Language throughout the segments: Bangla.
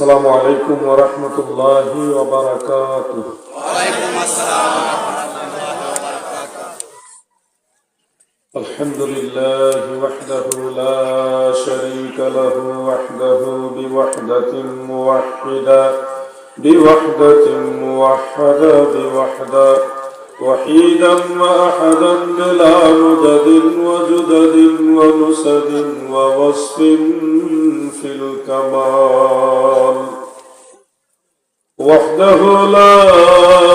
السلام عليكم ورحمة الله وبركاته. الحمد لله وحده لا شريك له وحده بوحدة موحدة بوحدة موحدة بوحدة وحيدا وأحدا بلا مدد وجدد ونسد ووصف في الكمال. وحده لا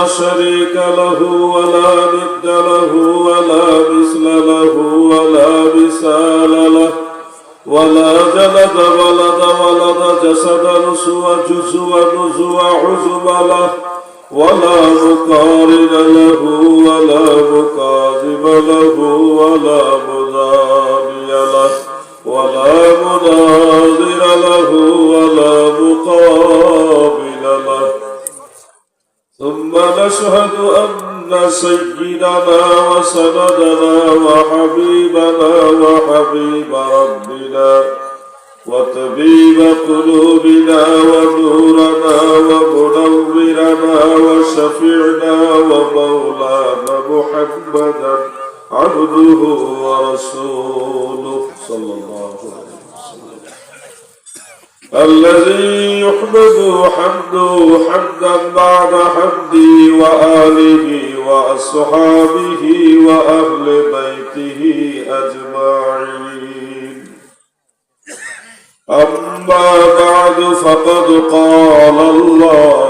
شريك له ولا ند له ولا مثل له ولا مثال له. ولا جلد ولد ولد جسد نسوى جزوى نزوى عزم له. ولا مقارن له ولا مكاذب له ولا مضامي له ولا مناظر له ولا مقابل له. ثم نشهد أن سيدنا وسندنا وحبيبنا وحبيب ربنا وطبيب قلوبنا ونورنا ومنورنا وشفيعنا ومولانا محمدا عبده ورسوله صلى الله عليه وسلم الذي يحمد حمده حمدا بعد حمده وآله وأصحابه وأهل بيته أجمعين أما بعد فقد قال الله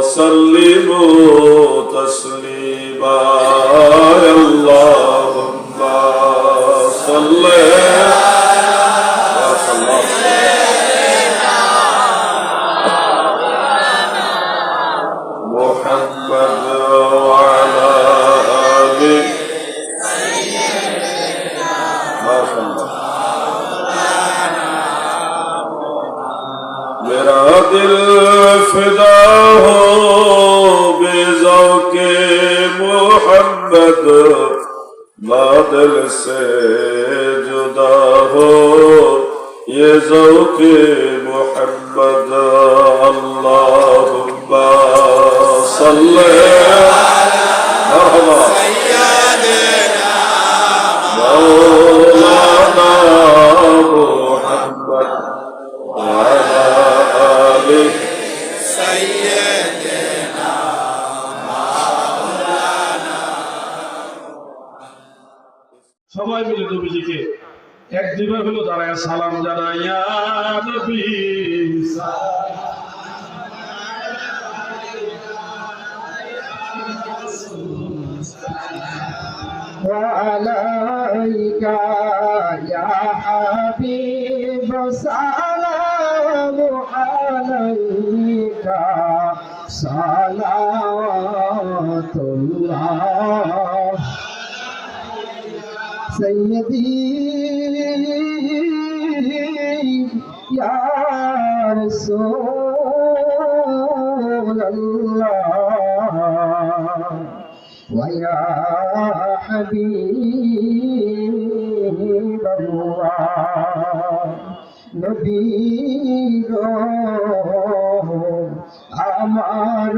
وسلموا تسليما يا اللهم میرا دل فدا ہو بے ذوق محمد بادل سے جدا ہو یہ ذوق সবাই মিলে নবীজিকে এক দুইবার হলো দাঁড়ায় সালাম জানাইয়া নবী وعليك يا حبيب سلام عليك صلوات الله سيدي يا رسول الله ويا حبيب الله نبي আমার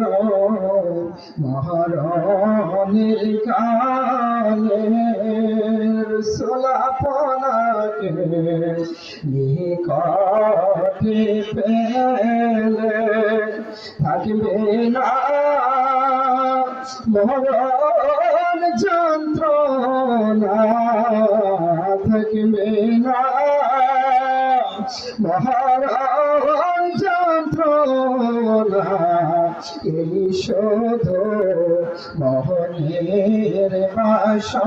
মহরণের কালে সোলাপনাকে নিকটে পেলে থাকবে না। মরণ যন্ত্রণা থাকবে না। মহারণ এই শোধ মহনের বাসনায়ানবি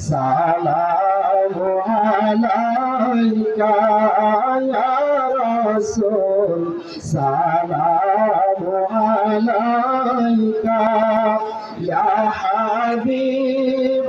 সালাম সালা ইয়া রাসূল সালাম আলাইকা ইয়া হাবিব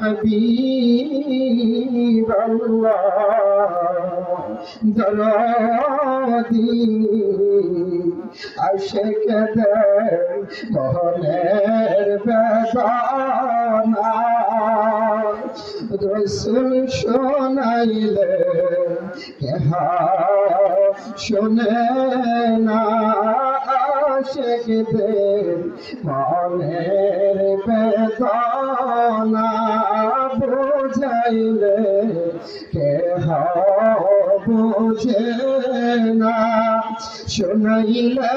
حبيب الله درادي عشق در مهنر بدانا رسول شنايله كها شنينا না আশেকদের মনের বেদনা বুঝাইলে কেহ বুঝে না শুনাইলে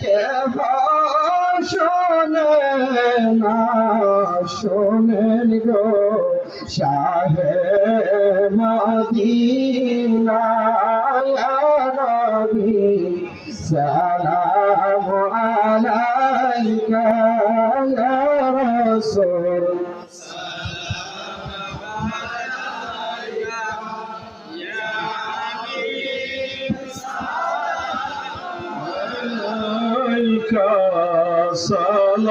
কেহ শোনে না শোনেন গো শাহে মদিনা السلام عليك يا رسول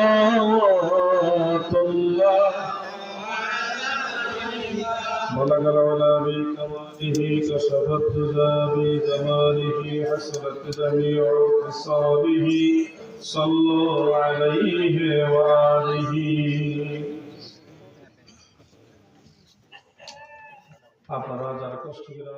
صلوات الله ولا ولا بك بكماله كشف الدجى بجماله حسنت جميع خصاله صلوا عليه وآله আপনারা যারা কষ্ট করে